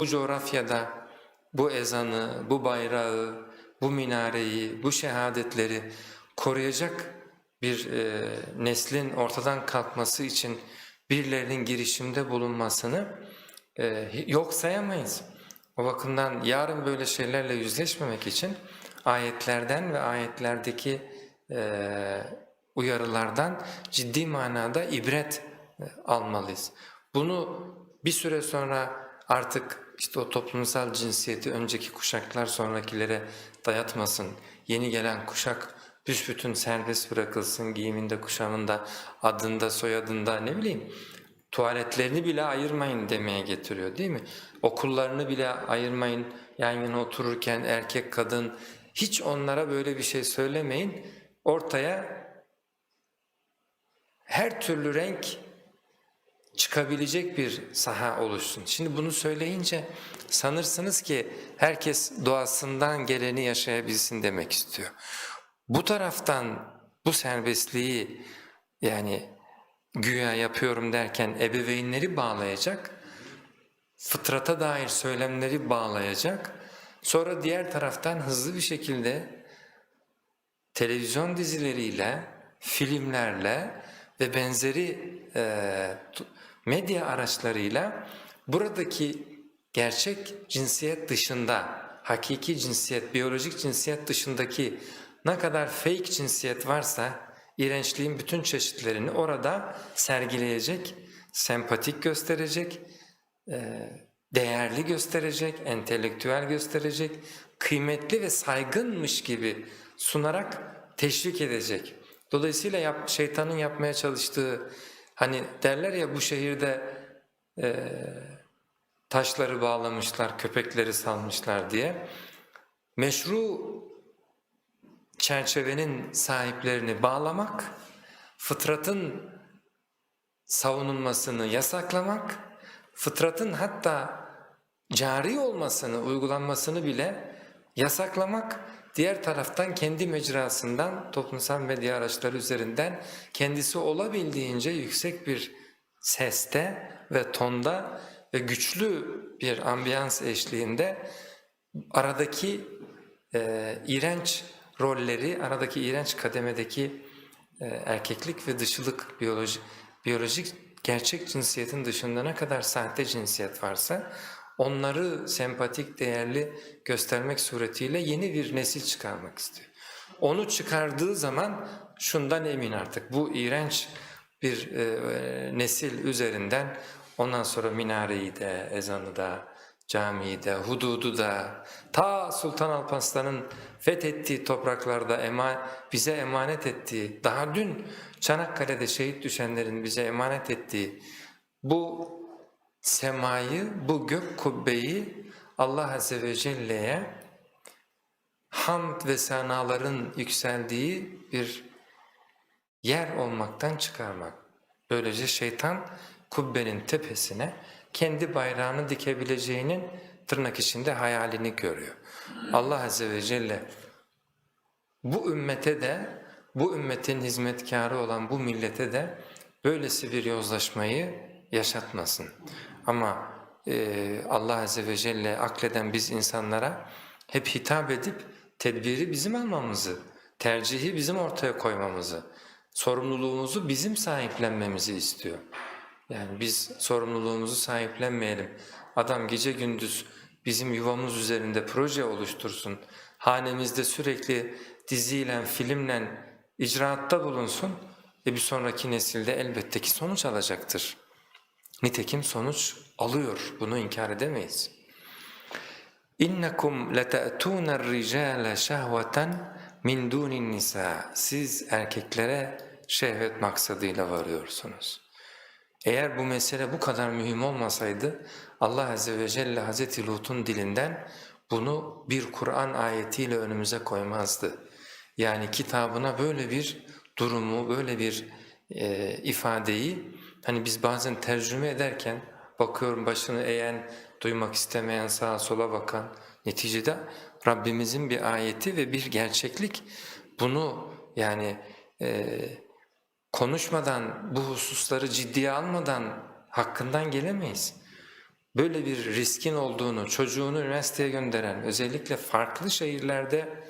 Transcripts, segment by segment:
bu coğrafyada bu ezanı, bu bayrağı, bu minareyi, bu şehadetleri koruyacak bir e, neslin ortadan kalkması için birilerinin girişimde bulunmasını e, yok sayamayız. O bakımdan yarın böyle şeylerle yüzleşmemek için ayetlerden ve ayetlerdeki e, uyarılardan ciddi manada ibret e, almalıyız. Bunu bir süre sonra artık işte o toplumsal cinsiyeti önceki kuşaklar sonrakilere dayatmasın. Yeni gelen kuşak büsbütün serbest bırakılsın giyiminde, kuşamında, adında, soyadında ne bileyim tuvaletlerini bile ayırmayın demeye getiriyor değil mi? Okullarını bile ayırmayın yan yana otururken erkek kadın hiç onlara böyle bir şey söylemeyin. Ortaya her türlü renk çıkabilecek bir saha oluşsun. Şimdi bunu söyleyince sanırsınız ki herkes doğasından geleni yaşayabilsin demek istiyor. Bu taraftan bu serbestliği yani güya yapıyorum derken ebeveynleri bağlayacak, fıtrata dair söylemleri bağlayacak, sonra diğer taraftan hızlı bir şekilde televizyon dizileriyle, filmlerle ve benzeri e, medya araçlarıyla buradaki gerçek cinsiyet dışında, hakiki cinsiyet, biyolojik cinsiyet dışındaki ne kadar fake cinsiyet varsa iğrençliğin bütün çeşitlerini orada sergileyecek, sempatik gösterecek, e, değerli gösterecek, entelektüel gösterecek, kıymetli ve saygınmış gibi sunarak teşvik edecek. Dolayısıyla yap, şeytanın yapmaya çalıştığı, hani derler ya bu şehirde e, taşları bağlamışlar, köpekleri salmışlar diye, meşru çerçevenin sahiplerini bağlamak, fıtratın savunulmasını yasaklamak, fıtratın hatta cari olmasını, uygulanmasını bile yasaklamak, diğer taraftan kendi mecrasından toplumsal medya araçları üzerinden kendisi olabildiğince yüksek bir seste ve tonda ve güçlü bir ambiyans eşliğinde aradaki e, iğrenç rolleri, aradaki iğrenç kademedeki e, erkeklik ve dışılık, biyoloji, biyolojik gerçek cinsiyetin dışında ne kadar sahte cinsiyet varsa onları sempatik, değerli göstermek suretiyle yeni bir nesil çıkarmak istiyor. Onu çıkardığı zaman şundan emin artık bu iğrenç bir e, nesil üzerinden ondan sonra minareyi de, ezanı da, camiyi de, hududu da, ta Sultan Alparslan'ın fethettiği topraklarda ema, bize emanet ettiği, daha dün Çanakkale'de şehit düşenlerin bize emanet ettiği bu semayı, bu gök kubbeyi Allah Azze ve Celle'ye hamd ve sanaların yükseldiği bir yer olmaktan çıkarmak. Böylece şeytan kubbenin tepesine kendi bayrağını dikebileceğinin tırnak içinde hayalini görüyor. Allah Azze ve Celle bu ümmete de, bu ümmetin hizmetkarı olan bu millete de böylesi bir yozlaşmayı yaşatmasın. Ama e, Allah Azze ve Celle akleden biz insanlara hep hitap edip tedbiri bizim almamızı, tercihi bizim ortaya koymamızı, sorumluluğumuzu bizim sahiplenmemizi istiyor. Yani biz sorumluluğumuzu sahiplenmeyelim. Adam gece gündüz bizim yuvamız üzerinde proje oluştursun. Hanemizde sürekli diziyle, filmle icraatta bulunsun. E bir sonraki nesilde elbette ki sonuç alacaktır. Nitekim sonuç alıyor. Bunu inkar edemeyiz. İnnekum lete'tûne r-ricâle şehveten min dûnin nisa. Siz erkeklere şehvet maksadıyla varıyorsunuz. Eğer bu mesele bu kadar mühim olmasaydı Allah Azze ve Celle Hazreti Lut'un dilinden bunu bir Kur'an ayetiyle önümüze koymazdı. Yani kitabına böyle bir durumu, böyle bir e, ifadeyi hani biz bazen tercüme ederken bakıyorum başını eğen, duymak istemeyen sağa sola bakan neticede Rabbimizin bir ayeti ve bir gerçeklik bunu yani e, konuşmadan, bu hususları ciddiye almadan hakkından gelemeyiz. böyle bir riskin olduğunu, çocuğunu üniversiteye gönderen, özellikle farklı şehirlerde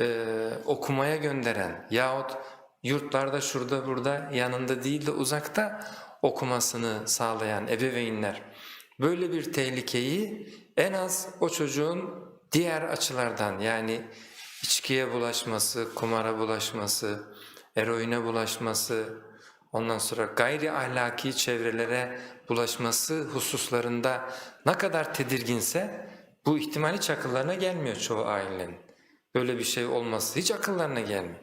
e, okumaya gönderen yahut yurtlarda şurada burada yanında değil de uzakta okumasını sağlayan ebeveynler böyle bir tehlikeyi en az o çocuğun diğer açılardan yani içkiye bulaşması, kumara bulaşması, eroine bulaşması, ondan sonra gayri ahlaki çevrelere bulaşması hususlarında ne kadar tedirginse bu ihtimal hiç akıllarına gelmiyor çoğu ailenin. Böyle bir şey olması hiç akıllarına gelmiyor.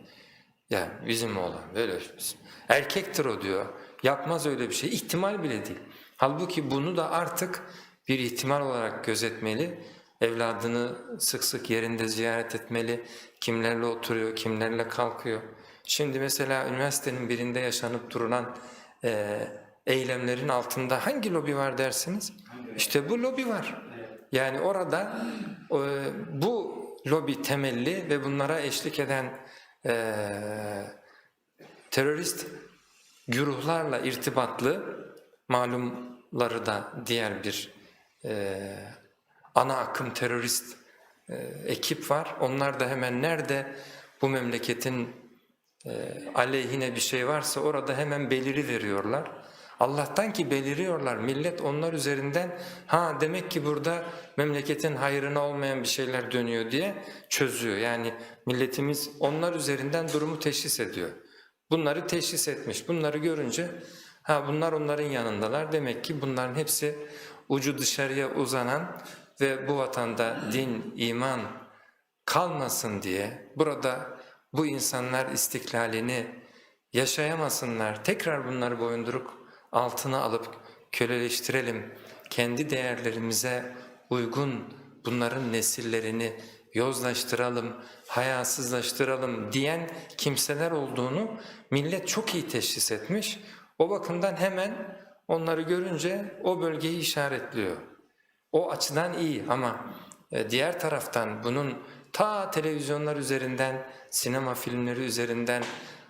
Ya bizim oğlan böyle şey. Erkektir o diyor. Yapmaz öyle bir şey. İhtimal bile değil. Halbuki bunu da artık bir ihtimal olarak gözetmeli. Evladını sık sık yerinde ziyaret etmeli. Kimlerle oturuyor, kimlerle kalkıyor. Şimdi mesela üniversitenin birinde yaşanıp durulan e, eylemlerin altında hangi lobi var dersiniz? İşte bu lobi var. Yani orada e, bu lobi temelli ve bunlara eşlik eden e, terörist güruhlarla irtibatlı malumları da diğer bir e, ana akım terörist e, ekip var. Onlar da hemen nerede bu memleketin e, aleyhine bir şey varsa orada hemen beliri veriyorlar. Allah'tan ki beliriyorlar. Millet onlar üzerinden ha demek ki burada memleketin hayrına olmayan bir şeyler dönüyor diye çözüyor. Yani milletimiz onlar üzerinden durumu teşhis ediyor. Bunları teşhis etmiş. Bunları görünce ha bunlar onların yanındalar. Demek ki bunların hepsi ucu dışarıya uzanan ve bu vatanda din, iman kalmasın diye burada bu insanlar istiklalini yaşayamasınlar. Tekrar bunları boyunduruk altına alıp köleleştirelim. Kendi değerlerimize uygun bunların nesillerini yozlaştıralım, hayasızlaştıralım diyen kimseler olduğunu millet çok iyi teşhis etmiş. O bakımdan hemen onları görünce o bölgeyi işaretliyor. O açıdan iyi ama e, diğer taraftan bunun ta televizyonlar üzerinden, sinema filmleri üzerinden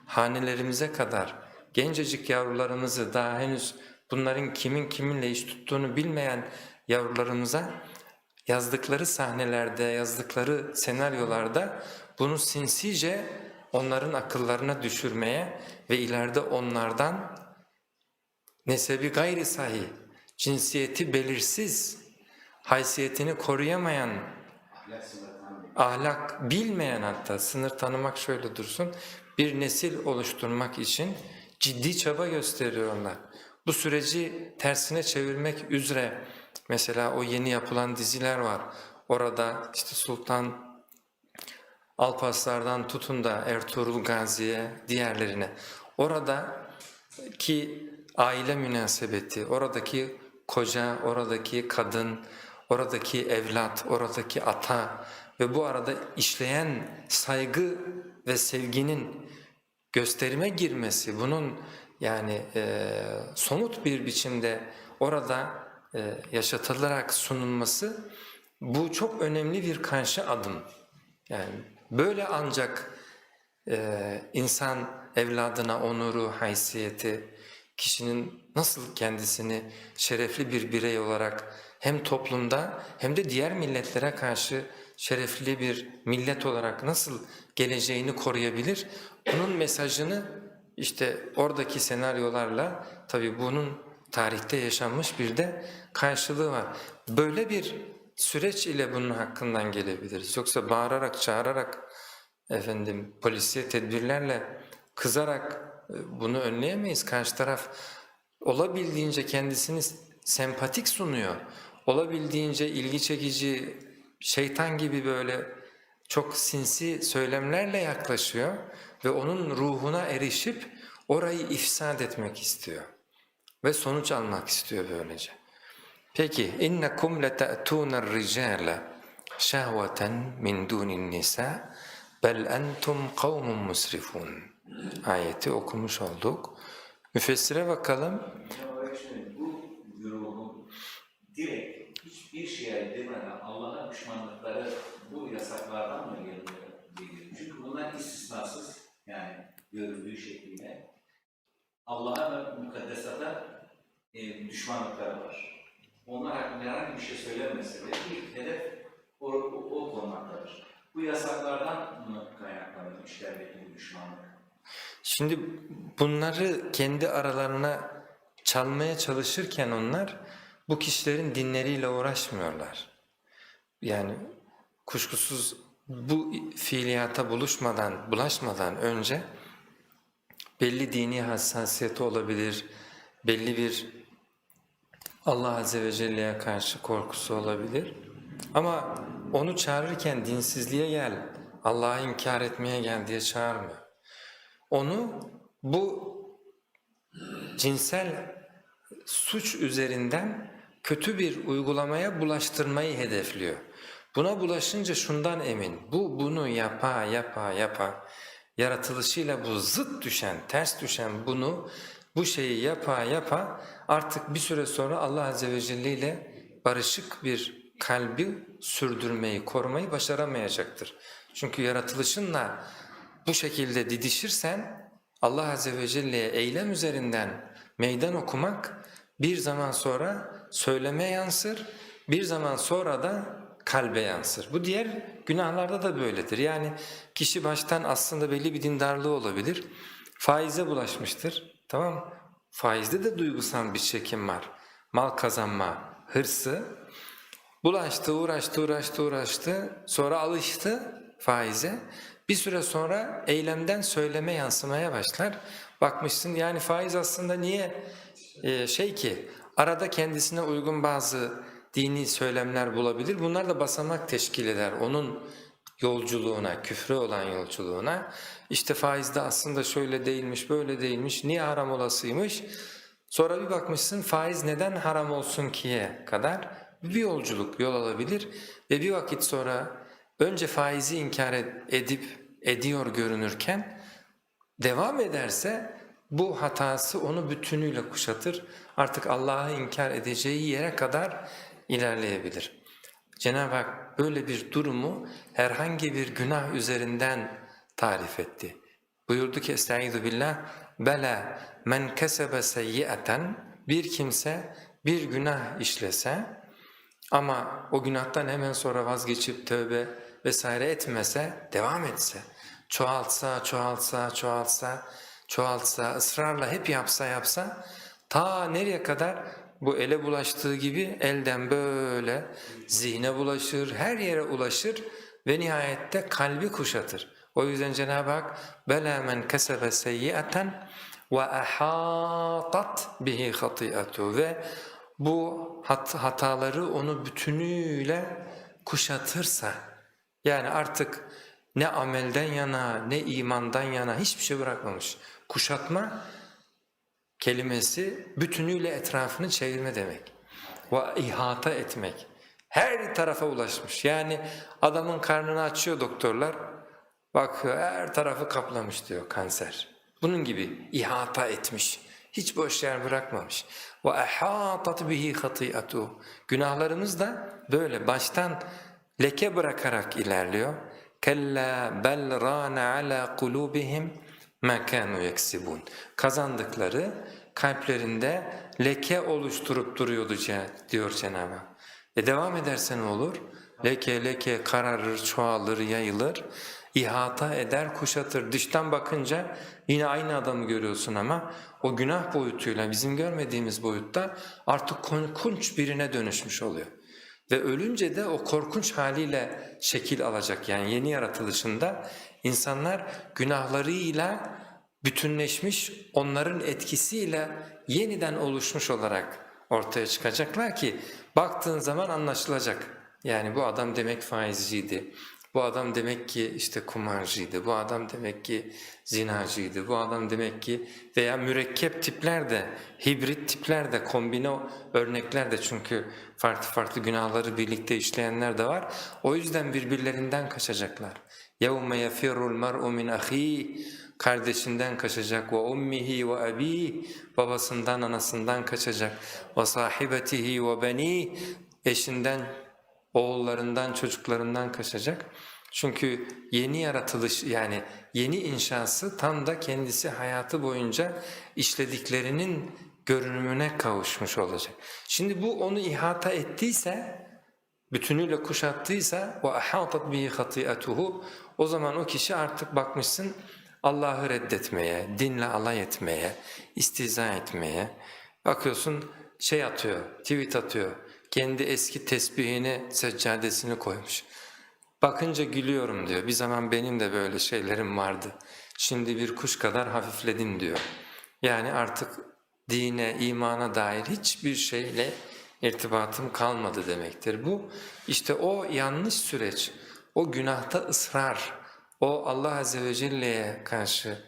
hanelerimize kadar gencecik yavrularımızı daha henüz bunların kimin kiminle iş tuttuğunu bilmeyen yavrularımıza yazdıkları sahnelerde, yazdıkları senaryolarda bunu sinsice onların akıllarına düşürmeye ve ileride onlardan nesebi gayri sahi, cinsiyeti belirsiz, haysiyetini koruyamayan, ahlak bilmeyen hatta sınır tanımak şöyle dursun, bir nesil oluşturmak için ciddi çaba gösteriyorlar. Bu süreci tersine çevirmek üzere mesela o yeni yapılan diziler var. Orada işte Sultan Alparslardan tutun da Ertuğrul Gazi'ye, diğerlerine. Oradaki aile münasebeti, oradaki koca, oradaki kadın, oradaki evlat, oradaki ata ve bu arada işleyen saygı ve sevginin gösterime girmesi, bunun yani e, somut bir biçimde orada e, yaşatılarak sunulması bu çok önemli bir karşı adım. Yani böyle ancak e, insan evladına onuru, haysiyeti, kişinin nasıl kendisini şerefli bir birey olarak hem toplumda hem de diğer milletlere karşı şerefli bir millet olarak nasıl geleceğini koruyabilir? Bunun mesajını işte oradaki senaryolarla tabii bunun tarihte yaşanmış bir de karşılığı var. Böyle bir süreç ile bunun hakkından gelebiliriz. Yoksa bağırarak, çağırarak efendim polisiye tedbirlerle kızarak e, bunu önleyemeyiz. Karşı taraf olabildiğince kendisini sempatik sunuyor. Olabildiğince ilgi çekici, şeytan gibi böyle çok sinsi söylemlerle yaklaşıyor ve onun ruhuna erişip orayı ifsad etmek istiyor ve sonuç almak istiyor böylece. Peki innekum lete'tunar ricale şehveten min dunin nisa bel entum kavmun musrifun. Ayeti okumuş olduk. Müfessire bakalım. Olarak şöyle, bu grubun direkt hiçbir şeye demeden Allah'a düşmanlıkları bu yasaklardan mı geliyor? Çünkü bunlar istisnasız yani görüldüğü şekliyle Allah'a ve mukaddesata e, düşmanlıkları var. onlar hakkında herhangi bir şey söylenmese de ilk hedef o, o, o konmaktadır. Bu yasaklardan mı kaynaklanır işlerdeki düşmanlık? Şimdi bunları kendi aralarına çalmaya çalışırken onlar bu kişilerin dinleriyle uğraşmıyorlar. Yani kuşkusuz bu fiiliyata buluşmadan, bulaşmadan önce belli dini hassasiyeti olabilir, belli bir Allah Azze ve Celle'ye karşı korkusu olabilir. Ama onu çağırırken dinsizliğe gel, Allah'ı inkar etmeye gel diye çağırmıyor. Onu bu cinsel suç üzerinden kötü bir uygulamaya bulaştırmayı hedefliyor. Buna bulaşınca şundan emin, bu bunu yapa yapa yapa, yaratılışıyla bu zıt düşen, ters düşen bunu, bu şeyi yapa yapa artık bir süre sonra Allah Azze ve Celle ile barışık bir kalbi sürdürmeyi, korumayı başaramayacaktır. Çünkü yaratılışınla bu şekilde didişirsen Allah Azze ve Celle'ye eylem üzerinden meydan okumak bir zaman sonra söyleme yansır, bir zaman sonra da kalbe yansır. Bu diğer günahlarda da böyledir. Yani kişi baştan aslında belli bir dindarlığı olabilir, faize bulaşmıştır, tamam mı? Faizde de duygusal bir çekim var. Mal kazanma, hırsı, Bulaştı, uğraştı, uğraştı, uğraştı. Sonra alıştı faize. Bir süre sonra eylemden söyleme yansımaya başlar. Bakmışsın yani faiz aslında niye e, şey ki arada kendisine uygun bazı dini söylemler bulabilir. Bunlar da basamak teşkil eder onun yolculuğuna, küfre olan yolculuğuna. İşte faizde aslında şöyle değilmiş, böyle değilmiş, niye haram olasıymış? Sonra bir bakmışsın faiz neden haram olsun ki'ye kadar bir yolculuk yol alabilir ve bir vakit sonra önce faizi inkar ed- edip ediyor görünürken devam ederse bu hatası onu bütünüyle kuşatır. Artık Allah'ı inkar edeceği yere kadar ilerleyebilir. Cenab-ı Hak böyle bir durumu herhangi bir günah üzerinden tarif etti. Buyurdu ki Estaizu billah Bela men kesebe seyyiaten bir kimse bir günah işlese ama o günahtan hemen sonra vazgeçip tövbe vesaire etmese, devam etse, çoğaltsa, çoğaltsa, çoğaltsa, çoğaltsa, ısrarla hep yapsa yapsa, ta nereye kadar bu ele bulaştığı gibi elden böyle zihne bulaşır, her yere ulaşır ve nihayette kalbi kuşatır. O yüzden Cenab-ı Hak bela men kesebe seyyiaten ve ahatat bihi hati'atu ve bu hat hataları onu bütünüyle kuşatırsa yani artık ne amelden yana ne imandan yana hiçbir şey bırakmamış. Kuşatma kelimesi bütünüyle etrafını çevirme demek. Ve ihata etmek. Her tarafa ulaşmış. Yani adamın karnını açıyor doktorlar. Bakıyor her tarafı kaplamış diyor kanser. Bunun gibi ihata etmiş. Hiç boş yer bırakmamış. Ve ahatat bihi hatiyatu. Günahlarımız da böyle baştan leke bırakarak ilerliyor. Kella bel rana ala kulubihim kanu yeksibun. Kazandıkları kalplerinde leke oluşturup duruyordu diyor Cenab-ı Hak. E devam ederse ne olur? Leke leke kararır, çoğalır, yayılır, ihata eder, kuşatır. Dıştan bakınca yine aynı adamı görüyorsun ama o günah boyutuyla bizim görmediğimiz boyutta artık korkunç birine dönüşmüş oluyor. Ve ölünce de o korkunç haliyle şekil alacak. Yani yeni yaratılışında insanlar günahlarıyla bütünleşmiş, onların etkisiyle yeniden oluşmuş olarak ortaya çıkacaklar ki baktığın zaman anlaşılacak. Yani bu adam demek faizciydi, bu adam demek ki işte kumarcıydı, bu adam demek ki zinacıydı, bu adam demek ki veya mürekkep tipler de, hibrit tipler de, kombine örnekler de çünkü farklı farklı günahları birlikte işleyenler de var. O yüzden birbirlerinden kaçacaklar. يَوْمَ يَفِرُّ الْمَرْءُ مِنْ أَخِيهِ Kardeşinden kaçacak ve ummihi ve abi babasından anasından kaçacak ve sahibetihi ve beni eşinden oğullarından çocuklarından kaçacak. Çünkü yeni yaratılış yani yeni inşası tam da kendisi hayatı boyunca işlediklerinin görünümüne kavuşmuş olacak. Şimdi bu onu ihata ettiyse, bütünüyle kuşattıysa ahatat bihi hati'atuhu o zaman o kişi artık bakmışsın Allah'ı reddetmeye, dinle alay etmeye, istiza etmeye. Bakıyorsun şey atıyor, tweet atıyor. Kendi eski tesbihini, seccadesini koymuş. Bakınca gülüyorum diyor. Bir zaman benim de böyle şeylerim vardı. Şimdi bir kuş kadar hafifledim diyor. Yani artık dine, imana dair hiçbir şeyle irtibatım kalmadı demektir. Bu işte o yanlış süreç, o günahta ısrar, o Allah Azze ve Celle'ye karşı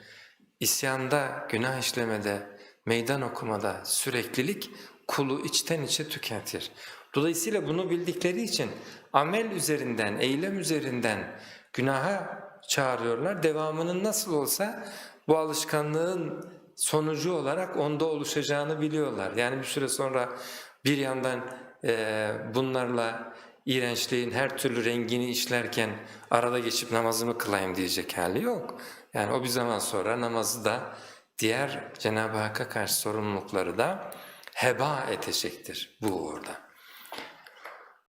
isyanda, günah işlemede, meydan okumada süreklilik kulu içten içe tüketir. Dolayısıyla bunu bildikleri için amel üzerinden, eylem üzerinden günaha çağırıyorlar. Devamının nasıl olsa bu alışkanlığın sonucu olarak onda oluşacağını biliyorlar. Yani bir süre sonra bir yandan eee, bunlarla iğrençliğin her türlü rengini işlerken arada geçip namazımı kılayım diyecek hali yok. Yani o bir zaman sonra namazı da diğer Cenab-ı Hakk'a karşı sorumlulukları da heba edecektir bu uğurda.